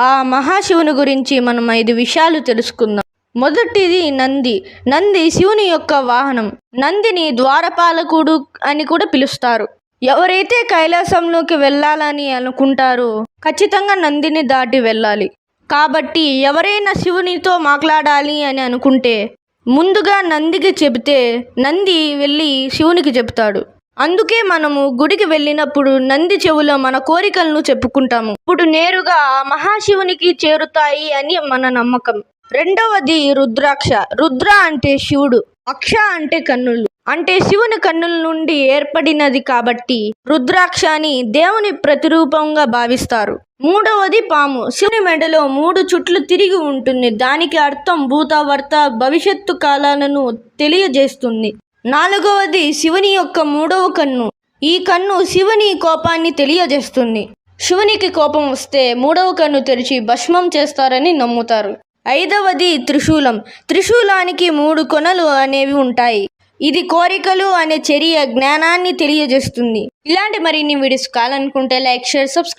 ఆ మహాశివుని గురించి మనం ఐదు విషయాలు తెలుసుకుందాం. మొదటిది నంది. నంది శివుని యొక్క వాహనం. నందిని ద్వారపాలకుడు అని కూడా పిలుస్తారు. ఎవరైతే కైలాసంలోకి వెళ్ళాలని అనుకుంటారో ఖచ్చితంగా నందిని దాటి వెళ్ళాలి. కాబట్టి ఎవరైనా శివునితో మాట్లాడాలి అని అనుకుంటే ముందుగా నందికి చెబితే నంది వెళ్ళి శివునికి చెప్తాడు అందుకే మనము గుడికి వెళ్ళినప్పుడు నంది చెవులో మన కోరికలను చెప్పుకుంటాము. ఇప్పుడు నేరుగా ఆ మహాశివునికి చేరుతాయి అని మన నమ్మకం. రెండవది రుద్రాక్ష. రుద్ర అంటే శివుడు అక్ష అంటే కన్నులు. అంటే శివుని కన్నుల నుండి ఏర్పడినది కాబట్టి రుద్రాక్ష అని దేవుని ప్రతిరూపంగా భావిస్తారు. మూడవది పాము. శివుని మెడలో మూడు చుట్లు తిరిగి ఉంటుంది. దానికి అర్థం భూత వర్త భవిష్యత్తు కాలాలను తెలియజేస్తుంది. నాలుగవది శివుని యొక్క మూడవ కన్ను. ఈ కన్ను శివుని కోపాన్ని తెలియజేస్తుంది. శివునికి కోపం వస్తే మూడవ కన్ను తెరిచి భస్మం చేస్తారని నమ్ముతారు. ఐదవది త్రిశూలం. త్రిశూలానికి మూడు కొనలు అనేవి ఉంటాయి. ఇది కోరికలు అనే చర్య జ్ఞానాన్ని తెలియజేస్తుంది. ఇలాంటి మరిన్ని వీడియోస్ కావాలనుకుంటే లైక్ షేర్ సబ్స్క్రైబ్